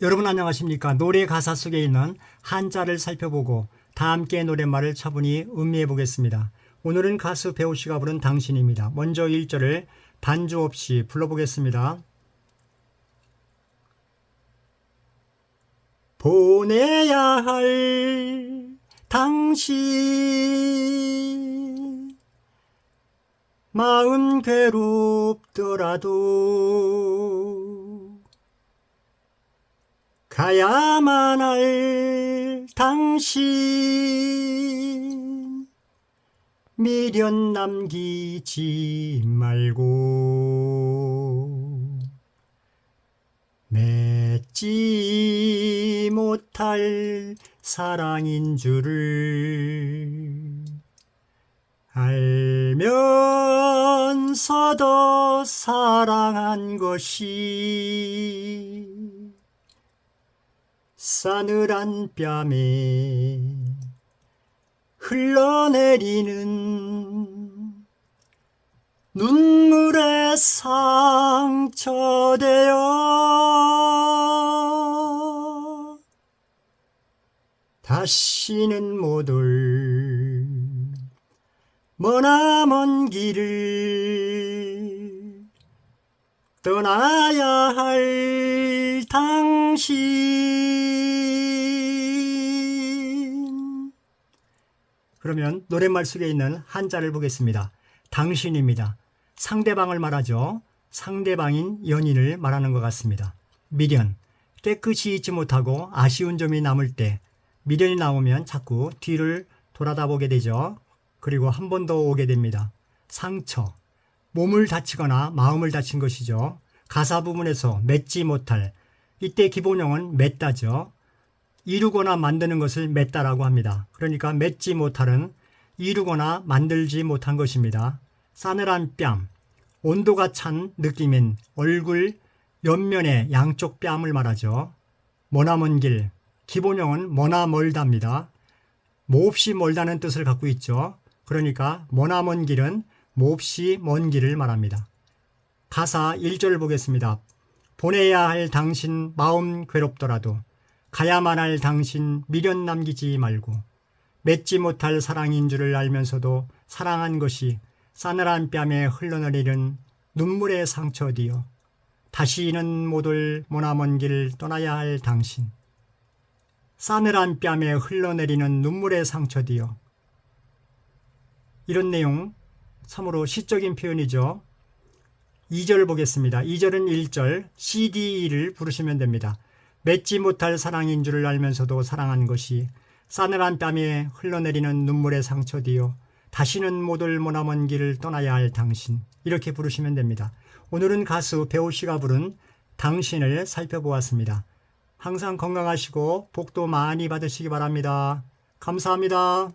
여러분 안녕하십니까? 노래 가사 속에 있는 한자를 살펴보고 다 함께 노랫말을 차분히 음미해 보겠습니다. 오늘은 가수 배우 씨가 부른 당신입니다. 먼저 1절을 반주 없이 불러보겠습니다. 보내야 할 당신 마음 괴롭더라도 가야만 할 당신. 미련 남기지 말고 맺지 못할 사랑인 줄을 알면서도 사랑한 것이 싸늘한 뺨에 흘러내리는 눈물의 상처되어 다시는 못올 머나먼 길을 떠나야 할 당신 그러면 노랫말 속에 있는 한자를 보겠습니다. 당신입니다. 상대방을 말하죠. 상대방인 연인을 말하는 것 같습니다. 미련. 깨끗이 잊지 못하고 아쉬운 점이 남을 때 미련이 나오면 자꾸 뒤를 돌아다 보게 되죠. 그리고 한 번 더 오게 됩니다. 상처. 몸을 다치거나 마음을 다친 것이죠. 가사 부분에서 맺지 못할. 이때 기본형은 맺다죠. 이루거나 만드는 것을 맺다라고 합니다. 그러니까 맺지 못할은 이루거나 만들지 못한 것입니다. 싸늘한 뺨, 온도가 찬 느낌인 얼굴 옆면의 양쪽 뺨을 말하죠. 머나먼 길, 기본형은 머나 멀다입니다. 몹시 멀다는 뜻을 갖고 있죠. 그러니까 머나먼 길은 몹시 먼 길을 말합니다. 가사 1절 보겠습니다. 보내야 할 당신 마음 괴롭더라도 가야만 할 당신 미련 남기지 말고 맺지 못할 사랑인 줄을 알면서도 사랑한 것이 싸늘한 뺨에 흘러내리는 눈물의 상처디요. 다시는 못올 머나먼 길 떠나야 할 당신. 싸늘한 뺨에 흘러내리는 눈물의 상처디요. 이런 내용 참으로 시적인 표현이죠. 2절 보겠습니다. 2절은 1절 CD를 부르시면 됩니다. 맺지 못할 사랑인 줄을 알면서도 사랑한 것이 싸늘한 뺨에 흘러내리는 눈물의 상처디요. 다시는 못올 머나먼 길을 떠나야 할 당신. 이렇게 부르시면 됩니다. 오늘은 가수 배우 씨가 부른 당신을 살펴보았습니다. 항상 건강하시고 복도 많이 받으시기 바랍니다. 감사합니다.